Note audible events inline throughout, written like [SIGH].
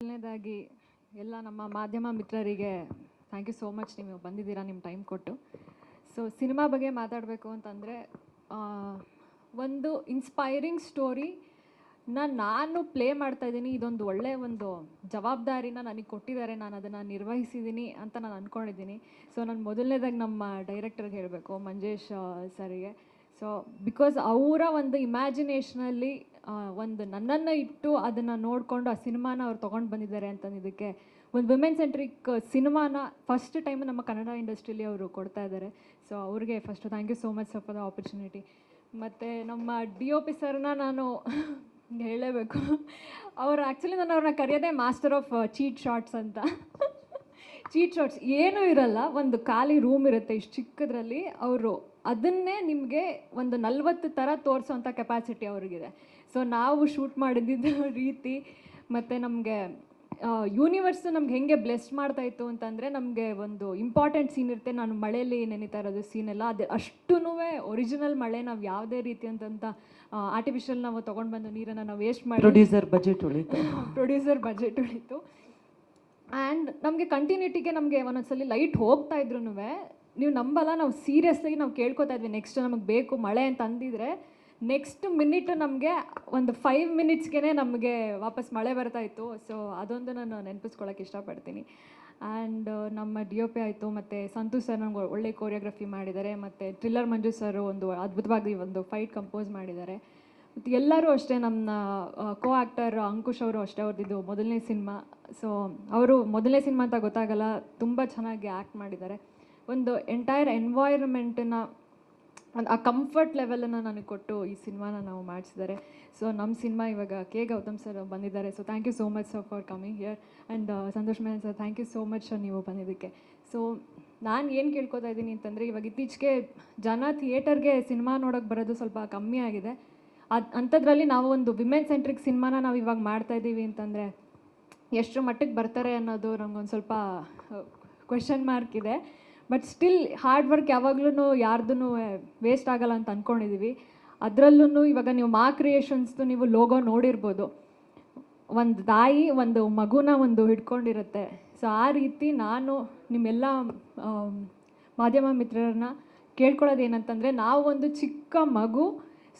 ಮೊದಲನೇದಾಗಿ ಎಲ್ಲ ನಮ್ಮ ಮಾಧ್ಯಮ ಮಿತ್ರರಿಗೆ ಥ್ಯಾಂಕ್ ಯು ಸೋ ಮಚ್ ನೀವು ಬಂದಿದ್ದೀರಾ ನಿಮ್ಮ ಟೈಮ್ ಕೊಟ್ಟು. ಸೊ ಸಿನಿಮಾ ಬಗ್ಗೆ ಮಾತಾಡಬೇಕು ಅಂತಂದರೆ ಒಂದು ಇನ್ಸ್ಪೈರಿಂಗ್ ಸ್ಟೋರಿ ನಾನು ಪ್ಲೇ ಮಾಡ್ತಾ ಇದ್ದೀನಿ. ಇದೊಂದು ಒಳ್ಳೆಯ ಒಂದು ಜವಾಬ್ದಾರಿನ ನನಗೆ ಕೊಟ್ಟಿದ್ದಾರೆ. ನಾನು ಅದನ್ನು ನಿರ್ವಹಿಸಿದ್ದೀನಿ ಅಂತ ನಾನು ಅಂದ್ಕೊಂಡಿದ್ದೀನಿ ಸೊ ನಾನು ಮೊದಲನೇದಾಗಿ ನಮ್ಮ ಡೈರೆಕ್ಟರ್ಗೆ ಹೇಳಬೇಕು, ಮಂಜೇಶ್ ಸರಿಗೆ. ಸೊ ಬಿಕಾಸ್ ಅವರ ಒಂದು ಇಮ್ಯಾಜಿನೇಷನಲ್ಲಿ ಒಂದು ನನ್ನನ್ನು ಇಟ್ಟು ಅದನ್ನು ನೋಡಿಕೊಂಡು ಆ ಸಿನಿಮಾನ ಅವ್ರು ತೊಗೊಂಡು ಬಂದಿದ್ದಾರೆ ಅಂತಂದಿದ್ದಕ್ಕೆ ಒಂದು ವಿಮೆನ್ ಸೆಂಟ್ರಿಕ್ ಸಿನಿಮಾನ ಫಸ್ಟ್ ಟೈಮ್ ನಮ್ಮ ಕನ್ನಡ ಇಂಡಸ್ಟ್ರಿಲಿ ಅವರು ಕೊಡ್ತಾ ಇದ್ದಾರೆ. ಸೊ ಅವ್ರಿಗೆ first thank you so much for the opportunity ಮತ್ತು ನಮ್ಮ ಡಿ ಒ ಪಿ ಸರ್ನ ನಾನು [LAUGHS] ಹೇಳಲೇಬೇಕು ಅವರು ಆ್ಯಕ್ಚುಲಿ ನಾನು ಅವ್ರನ್ನ ಕರೆಯೋದೇ ಮಾಸ್ಟರ್ ಆಫ್ ಚೀಟ್ ಶಾರ್ಟ್ಸ್ ಅಂತ. [LAUGHS] ಚೀಟ್ ಶಾರ್ಟ್ಸ್ ಏನೂ ಇರಲ್ಲ, ಒಂದು ಖಾಲಿ ರೂಮ್ ಇರುತ್ತೆ ಇಷ್ಟು ಚಿಕ್ಕದ್ರಲ್ಲಿ. ಅವರು ಅದನ್ನೇ ನಿಮಗೆ ಒಂದು ನಲ್ವತ್ತು ಥರ ತೋರಿಸೋಂಥ ಕೆಪಾಸಿಟಿ ಅವ್ರಿಗಿದೆ. ಸೊ ನಾವು ಶೂಟ್ ಮಾಡಿದ್ದ [LAUGHS] ರೀತಿ ಮತ್ತು ನಮಗೆ ಯೂನಿವರ್ಸ್ ನಮ್ಗೆ ಹೆಂಗೆ ಬ್ಲೆಸ್ ಮಾಡ್ತಾ ಇತ್ತು ಅಂತಂದರೆ ನಮಗೆ ಒಂದು ಇಂಪಾರ್ಟೆಂಟ್ ಸೀನ್ ಇರುತ್ತೆ. ನಾನು ಮಳೆಯಲ್ಲಿ ನೆನೀತಾ ಇರೋದು ಸೀನ್ ಎಲ್ಲ. ಅದು ಅಷ್ಟೂ ಒರಿಜಿನಲ್ ಮಳೆ. ನಾವು ಯಾವುದೇ ಅಂತಂತ ಆರ್ಟಿಫಿಷಿಯಲ್ ನಾವು ತೊಗೊಂಡು ಬಂದು ನೀರನ್ನು ನಾವು ವೇಸ್ಟ್ ಮಾಡಿ ಪ್ರೊಡ್ಯೂಸರ್ ಬಜೆಟ್ ಉಳಿತು. [LAUGHS] ಪ್ರೊಡ್ಯೂಸರ್ ಬಜೆಟ್ ಉಳಿತು. ಆ್ಯಂಡ್ ನಮಗೆ ಕಂಟಿನ್ಯೂಟಿಗೆ ನಮಗೆ ಒಂದೊಂದ್ಸಲಿ ಲೈಟ್ ಹೋಗ್ತಾ ಇದ್ರು ನೀವು ನಂಬಲ್ಲ. ನಾವು ಸೀರಿಯಸ್ಲಿ ನಾವು ಕೇಳ್ಕೊತಾ ಇದ್ವಿ ನೆಕ್ಸ್ಟ್ ನಮಗೆ ಬೇಕು ಮಳೆ ಅಂತ ಅಂದಿದ್ರೆ ನೆಕ್ಸ್ಟ್ ಮಿನಿಟ್ ನಮಗೆ ಒಂದು ಫೈವ್ ಮಿನಿಟ್ಸ್ಗೆ ನಮಗೆ ವಾಪಸ್ ಮಳೆ ಬರ್ತಾ ಇತ್ತು. ಸೊ ಅದೊಂದು ನಾನು ನೆನಪಿಸ್ಕೊಳ್ಳೋಕೆ ಇಷ್ಟಪಡ್ತೀನಿ. ಆ್ಯಂಡ್ ನಮ್ಮ ಡಿ ಒ ಪಿ ಆಯಿತು, ಮತ್ತು ಸಂತೋಷ್ ಸರ್ ನಮ್ಗೆ ಒಳ್ಳೆ ಕೊರಿಯೋಗ್ರಫಿ ಮಾಡಿದ್ದಾರೆ, ಮತ್ತು ಥ್ರಿಲ್ಲರ್ ಮಂಜು ಸರ್ ಒಂದು ಅದ್ಭುತವಾಗಿ ಒಂದು ಫೈಟ್ ಕಂಪೋಸ್ ಮಾಡಿದ್ದಾರೆ. ಮತ್ತು ಎಲ್ಲರೂ ಅಷ್ಟೇ ನಮ್ಮ ಕೋ ಆ್ಯಕ್ಟರ್ ಅಂಕುಶ್ ಅವರು ಅಷ್ಟೇ ಅವ್ರದ್ದು ಮೊದಲನೇ ಸಿನಿಮಾ. ಸೊ ಅವರು ಮೊದಲನೇ ಸಿನಿಮಾ ಅಂತ ಗೊತ್ತಾಗಲ್ಲ, ತುಂಬ ಚೆನ್ನಾಗಿ ಆ್ಯಕ್ಟ್ ಮಾಡಿದ್ದಾರೆ. ಒಂದು ಎಂಟೈರ್ ಎನ್ವೈರನ್ಮೆಂಟನ್ನ ಒಂದು ಆ ಕಂಫರ್ಟ್ ಲೆವೆಲನ್ನು ನನಗೆ ಕೊಟ್ಟು ಈ ಸಿನಿಮಾನ ನಾವು ಮಾಡಿಸಿದ್ದಾರೆ. ಸೊ ನಮ್ಮ ಸಿನಿಮಾ ಇವಾಗ ಕೆ ಗೌತಮ್ ಸರ್ ಬಂದಿದ್ದಾರೆ. So thank you so much sir for coming here and Santosh Menon sir thank you so much sir ನೀವು ಬಂದಿದ್ದಕ್ಕೆ. ಸೊ ನಾನು ಏನು ಕೇಳ್ಕೊತಾ ಇದ್ದೀನಿ ಅಂತಂದರೆ, ಇವಾಗ ಇತ್ತೀಚೆಗೆ ಜನ ಥಿಯೇಟರ್ಗೆ ಸಿನಿಮಾ ನೋಡೋಕ್ಕೆ ಬರೋದು ಸ್ವಲ್ಪ ಕಮ್ಮಿ ಆಗಿದೆ. ಅದು, ಅಂಥದ್ರಲ್ಲಿ ನಾವು ಒಂದು ವಿಮೆನ್ ಸೆಂಟ್ರಿಕ್ ಸಿನಿಮಾನ ನಾವು ಇವಾಗ ಮಾಡ್ತಾ ಇದ್ದೀವಿ ಅಂತಂದರೆ ಎಷ್ಟು ಮಟ್ಟಕ್ಕೆ ಬರ್ತಾರೆ ಅನ್ನೋದು ನಮಗೊಂದು ಸ್ವಲ್ಪ ಕ್ವೆಶನ್ ಮಾರ್ಕ್ ಇದೆ. ಬಟ್ ಸ್ಟಿಲ್ ಹಾರ್ಡ್ ವರ್ಕ್ ಯಾವಾಗ್ಲೂ ಯಾರ್ದೂ ವೇಸ್ಟ್ ಆಗಲ್ಲ ಅಂತ ಅಂದ್ಕೊಂಡಿದ್ದೀವಿ ಅದರಲ್ಲೂ ಇವಾಗ ನೀವು ಮಾ ಕ್ರಿಯೇಷನ್ಸ್ದು ನೀವು ಲೋಗೋ ನೋಡಿರ್ಬೋದು. ಒಂದು ತಾಯಿ, ಒಂದು ಮಗುನ ಒಂದು ಹಿಡ್ಕೊಂಡಿರುತ್ತೆ. ಸೊ ಆ ರೀತಿ ನಾನು ನಿಮ್ಮೆಲ್ಲ ಮಾಧ್ಯಮ ಮಿತ್ರರನ್ನ ಕೇಳ್ಕೊಳ್ಳೋದು ಏನಂತಂದರೆ ನಾವು ಒಂದು ಚಿಕ್ಕ ಮಗು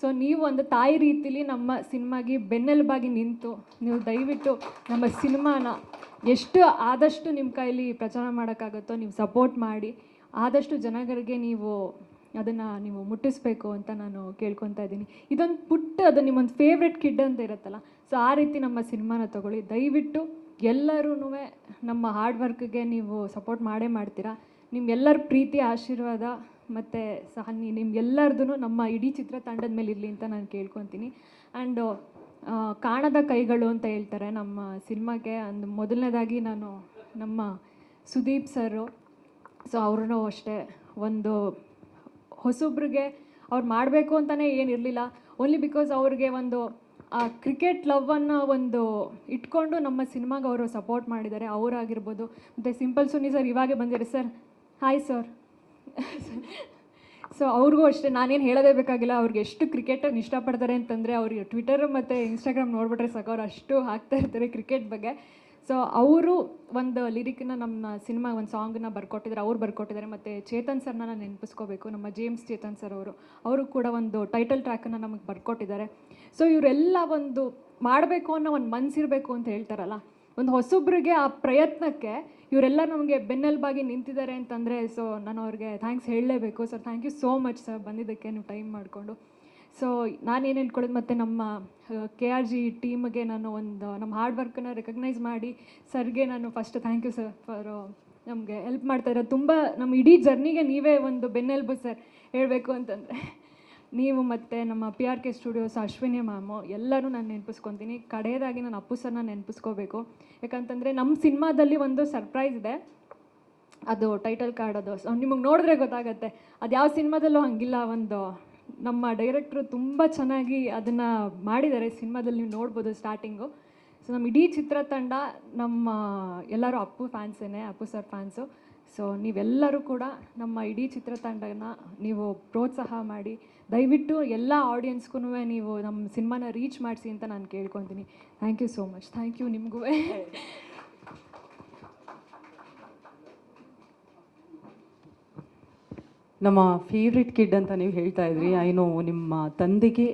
ಸೊ ನೀವು ಒಂದು ತಾಯಿ ರೀತಿಲಿ ನಮ್ಮ ಸಿನಿಮಾಗೆ ಬೆನ್ನೆಲುಬಾಗಿ ನಿಂತು, ನೀವು ದಯವಿಟ್ಟು ನಮ್ಮ ಸಿನಿಮಾನ ಎಷ್ಟು ಆದಷ್ಟು ನಿಮ್ಮ ಕೈಲಿ ಪ್ರಚಾರ ಮಾಡೋಕ್ಕಾಗುತ್ತೋ ನೀವು ಸಪೋರ್ಟ್ ಮಾಡಿ, ಆದಷ್ಟು ಜನಗಳಿಗೆ ನೀವು ಅದನ್ನು ನೀವು ಮುಟ್ಟಿಸ್ಬೇಕು ಅಂತ ನಾನು ಕೇಳ್ಕೊತಾ ಇದ್ದೀನಿ. ಇದೊಂದು ಪುಟ್ಟ ಅದು ನಿಮ್ಮೊಂದು ಫೇವ್ರೆಟ್ ಕಿಡ್ ಅಂತ ಇರುತ್ತಲ್ಲ ಸೊ ಆ ರೀತಿ ನಮ್ಮ ಸಿನಿಮಾನ ತಗೊಳ್ಳಿ. ದಯವಿಟ್ಟು ಎಲ್ಲರೂ ನಮ್ಮ ಹಾರ್ಡ್ ವರ್ಕ್ಗೆ ನೀವು ಸಪೋರ್ಟ್ ಮಾಡೇ ಮಾಡ್ತೀರಾ. ನಿಮ್ಮೆಲ್ಲರ ಪ್ರೀತಿ, ಆಶೀರ್ವಾದ, ಮತ್ತು ಸಹ ನಿಮ್ಗೆಲ್ಲರದ್ದು ನಮ್ಮ ಇಡೀ ಚಿತ್ರತಂಡದ ಮೇಲೆ ಇರಲಿ ಅಂತ ನಾನು ಕೇಳ್ಕೊತೀನಿ. ಆ್ಯಂಡ್ ಕಾಣದ ಕೈಗಳು ಅಂತ ಹೇಳ್ತಾರೆ ನಮ್ಮ ಸಿನಿಮಾಗೆ. ಅಂದ್ ಮೊದಲನೇದಾಗಿ ನಾನು ನಮ್ಮ ಸುದೀಪ್ ಸರು, ಸೊ ಅವ್ರೂ ಅಷ್ಟೇ ಒಂದು ಹೊಸೊಬ್ರಿಗೆ ಅವ್ರು ಮಾಡಬೇಕು ಅಂತಲೇ ಏನಿರಲಿಲ್ಲ. ಓನ್ಲಿ ಬಿಕಾಸ್ ಅವ್ರಿಗೆ ಒಂದು, ಆ ಕ್ರಿಕೆಟ್ ಲವ್ವನ್ನು ಒಂದು ಇಟ್ಕೊಂಡು ನಮ್ಮ ಸಿನಿಮಾಗೆ ಅವರು ಸಪೋರ್ಟ್ ಮಾಡಿದ್ದಾರೆ. ಅವರಾಗಿರ್ಬೋದು. ಮತ್ತು ಸಿಂಪಲ್ ಸುನಿ ಸರ್ ಇವಾಗೆ ಬಂದಿದ್ದಾರೆ. ಸರ್ ಹಾಯ್ ಸರ್ ಸೊ ಅವ್ರಿಗೂ ಅಷ್ಟೇ, ನಾನೇನು ಹೇಳೋದೇ ಬೇಕಾಗಿಲ್ಲ, ಅವ್ರಿಗೆ ಎಷ್ಟು ಕ್ರಿಕೆಟನ್ನು ಇಷ್ಟಪಡ್ತಾರೆ ಅಂತಂದರೆ ಅವ್ರಿಗೆ ಟ್ವಿಟರ್ ಮತ್ತು ಇನ್ಸ್ಟಾಗ್ರಾಮ್ ನೋಡಿಬಿಟ್ರೆ ಸಾಕು, ಅವ್ರು ಅಷ್ಟು ಹಾಕ್ತಾ ಇರ್ತಾರೆ ಕ್ರಿಕೆಟ್ ಬಗ್ಗೆ. ಸೊ ಅವರು ಒಂದು ಲಿರಿಕ್ನ ನಮ್ಮ ಸಿನಿಮಾ ಒಂದು ಸಾಂಗನ್ನ ಬರ್ಕೊಟ್ಟಿದ್ದಾರೆ, ಅವ್ರು ಬರ್ಕೊಟ್ಟಿದ್ದಾರೆ. ಮತ್ತು ಚೇತನ್ ಸರ್ನ ನಾನು ನೆನಪಿಸ್ಕೋಬೇಕು, ನಮ್ಮ ಜೇಮ್ಸ್ ಚೇತನ್ ಸರ್ ಅವರು. ಅವರು ಕೂಡ ಒಂದು ಟೈಟಲ್ ಟ್ರ್ಯಾಕನ್ನು ನಮಗೆ ಬರ್ಕೊಟ್ಟಿದ್ದಾರೆ. ಸೊ ಇವರೆಲ್ಲ ಒಂದು ಮಾಡಬೇಕು ಅನ್ನೋ ಒಂದು ಮನಸ್ಸಿರಬೇಕು ಅಂತ ಹೇಳ್ತಾರಲ್ಲ. ಒಂದು ಹೊಸೊಬ್ಬರಿಗೆ ಆ ಪ್ರಯತ್ನಕ್ಕೆ ಇವರೆಲ್ಲ ನಮಗೆ ಬೆನ್ನೆಲುಬಾಗಿ ನಿಂತಿದ್ದಾರೆ ಅಂತಂದರೆ ಸೊ ನಾನು ಅವ್ರಿಗೆ ಥ್ಯಾಂಕ್ಸ್ ಹೇಳಲೇಬೇಕು. Sir thank you so much sir ಬಂದಿದ್ದಕ್ಕೆ ನೀವು ಟೈಮ್ ಮಾಡಿಕೊಂಡು. ಸೊ ನಾನೇನು ಹೇಳ್ಕೊಳ್ಳೋದು ಮತ್ತು ನಮ್ಮ ಕೆ ಆರ್ ಜಿ ಟೀಮ್ಗೆ ನಾನು ಒಂದು, ನಮ್ಮ ಹಾರ್ಡ್ ವರ್ಕನ್ನು ರೆಕಗ್ನೈಸ್ ಮಾಡಿ, ಸರ್ಗೆ ನಾನು first thank you sir for ನಮಗೆ ಹೆಲ್ಪ್ ಮಾಡ್ತಾ ಇರೋದು. ತುಂಬ ನಮ್ಮ ಇಡೀ ಜರ್ನಿಗೆ ನೀವೇ ಒಂದು ಬೆನ್ನೆಲುಬು ಸರ್ ಹೇಳಬೇಕು ಅಂತಂದರೆ. ನೀವು ಮತ್ತು ನಮ್ಮ P R K studios Ashwini ma'am, ಎಲ್ಲರೂ ನಾನು ನೆನಪಿಸ್ಕೊತೀನಿ. ಕಡೆಯದಾಗಿ ನಾನು ಅಪ್ಪು ಸರ್ನ ನೆನಪಿಸ್ಕೋಬೇಕು. ಯಾಕಂತಂದರೆ ನಮ್ಮ ಸಿನಿಮಾದಲ್ಲಿ ಒಂದು ಸರ್ಪ್ರೈಸ್ ಇದೆ. ಅದು ಟೈಟಲ್ ಕಾರ್ಡ್ ಅದು. ನಿಮಗೆ ನೋಡಿದ್ರೆ ಗೊತ್ತಾಗತ್ತೆ. ಅದು ಯಾವ ಸಿನಿಮಾದಲ್ಲೂ ಹಂಗಿಲ್ಲ. ಒಂದು ನಮ್ಮ ಡೈರೆಕ್ಟ್ರು ತುಂಬ ಚೆನ್ನಾಗಿ ಅದನ್ನು ಮಾಡಿದ್ದಾರೆ. ಸಿನಿಮಾದಲ್ಲಿ ನೀವು ನೋಡ್ಬೋದು ಸ್ಟಾರ್ಟಿಂಗು ಸೊ ನಮ್ಮ ಇಡೀ ಚಿತ್ರತಂಡ ನಮ್ಮ ಎಲ್ಲರೂ ಅಪ್ಪು ಫ್ಯಾನ್ಸೇನೆ ಅಪ್ಪು ಸರ್ ಫ್ಯಾನ್ಸು ಸೊ ನೀವೆಲ್ಲರೂ ಕೂಡ ನಮ್ಮ ಇಡೀ ಚಿತ್ರತಂಡನ ನೀವು ಪ್ರೋತ್ಸಾಹ ಮಾಡಿ, ದಯವಿಟ್ಟು ಎಲ್ಲ ಆಡಿಯನ್ಸ್ಗೂ ನೀವು ನಮ್ಮ ಸಿನಿಮಾನ ರೀಚ್ ಮಾಡಿಸಿ ಅಂತ ನಾನು ಕೇಳ್ಕೊತೀನಿ. Thank you so much thank you ನಿಮಗೂ. ನಮ್ಮ ಫೇವ್ರೆಟ್ ಕಿಡ್ ಅಂತ ನೀವು ಹೇಳ್ತಾ ಇದ್ರಿ. ಐ ನೋ ನಿಮ್ಮ ತಂದೆಗೆ